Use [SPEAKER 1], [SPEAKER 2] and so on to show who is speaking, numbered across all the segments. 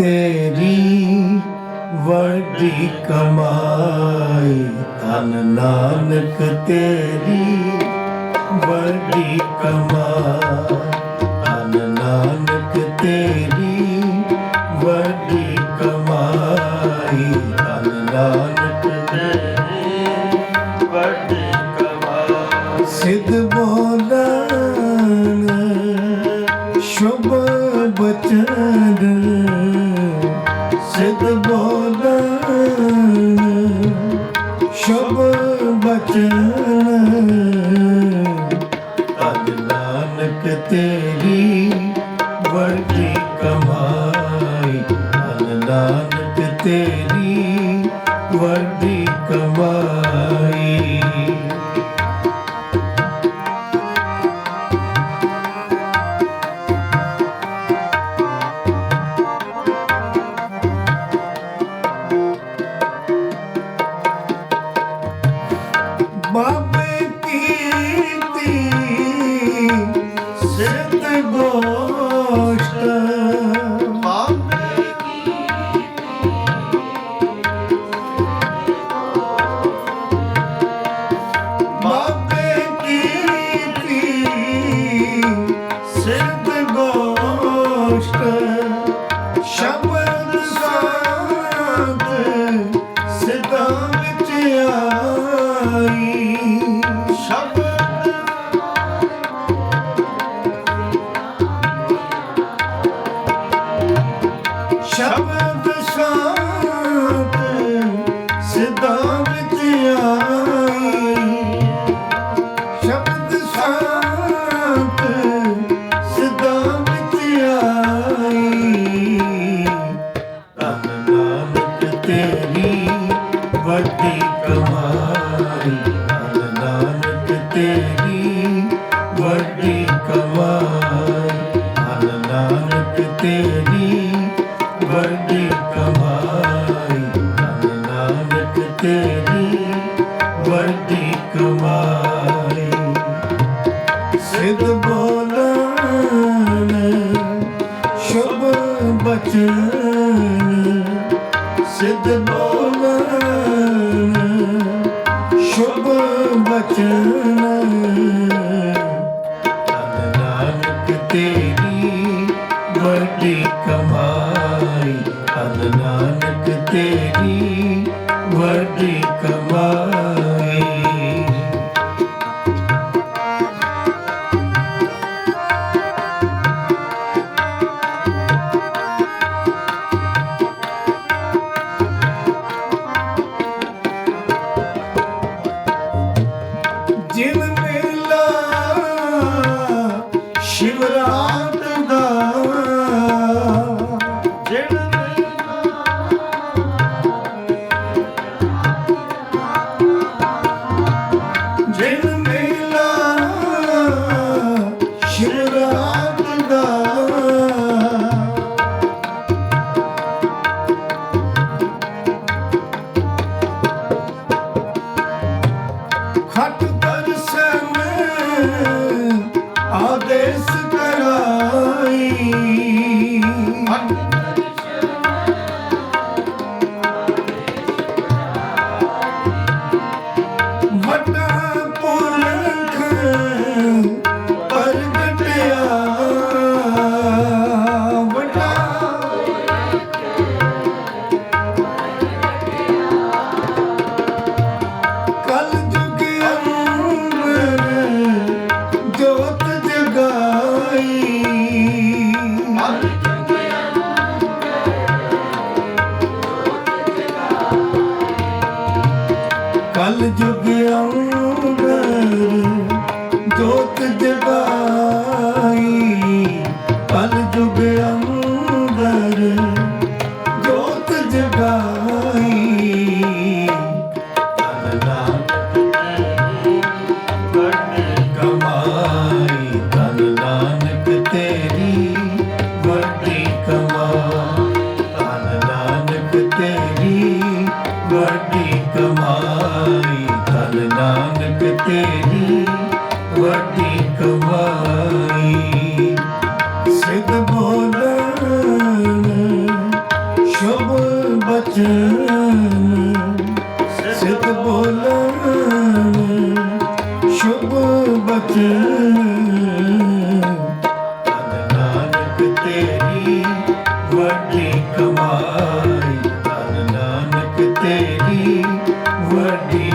[SPEAKER 1] ਤੇਰੀ ਵੱਡੀ ਕਮਾਈ। ਧਨ ਨਾਨਕ ਤੇਰੀ ਵੱਡੀ ਕਮਾਈ। ਧਨ ਨਾਨਕ ਬੋਲਣ ਸ਼ੁਭ ਬਚਨ ਤਨ ਨਾਨਕ ਤੇਰੀ ਵਰਗੀ ਕਮਾਈ ਤਨ ਨਾਨਕ ਤੇਰੀ ਵਰਗੀ ਕਮਾਈ ความ ਤੇਰੀ ਵੱਡੀ ਕਮਾਈ। ਧੰਨ ਨਾਨਕ ਤੇਰੀ ਵੱਡੀ ਕਮਾਈ। ਧੰਨ ਨਾਨਕ ਤੇਰੀ ਵੱਡੀ ਕਮਾਈ। ਸਿੱਧ ਬੋਲਣ, ਸ਼ੁਭ ਬਚਨ। ਸਿੱਧ ਬੋਲਣ ਸ਼ਿਵਰਾਤ ਦਾ You. ਜੁਗ ਜੋਤ ਜਗਾਈ ਪਲ ਜੁਗ ਜੋਤ ਜਗਾਈ ਤਨ ਕਮਾਈ। ਤਨ ਨਾਨਕ ਤੇਰੀ ਵਰਣੀ ਕਮਾਈ। ਤਨ ਤੇਰੀ ਵਰਣੀ ਬਚਨ ਸਿੱਧ ਬੋਲਣ ਸ਼ੁਭ ਬਚਨ। ਧੰਨ ਨਾਨਕ ਤੇਰੀ ਵੱਡੀ ਕਮਾਈ ਧੰਨ ਨਾਨਕ ਤੇਰੀ ਵੱਡੀ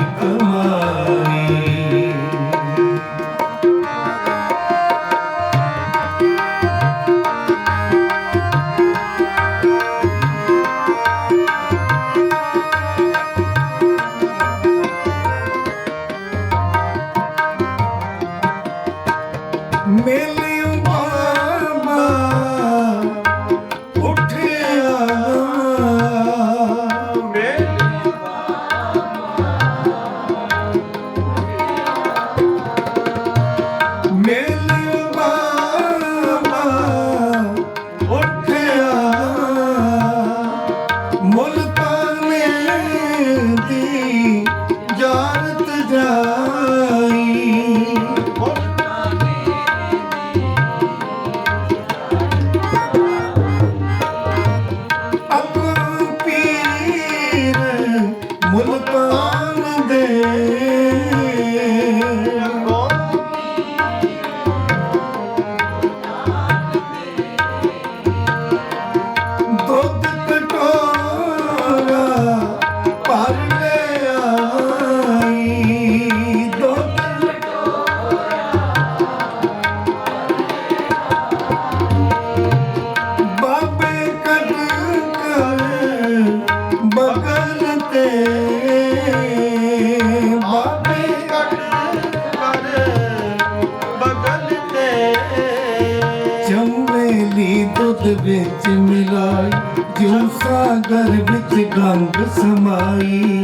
[SPEAKER 1] Krishna ਚੰਵੇਲੀ ਵਿੱਚ ਮਿਲਾਈ ਜਿਉ ਸਾਗਰ ਵਿੱਚ ਗੰਗ ਸਮਾਈ।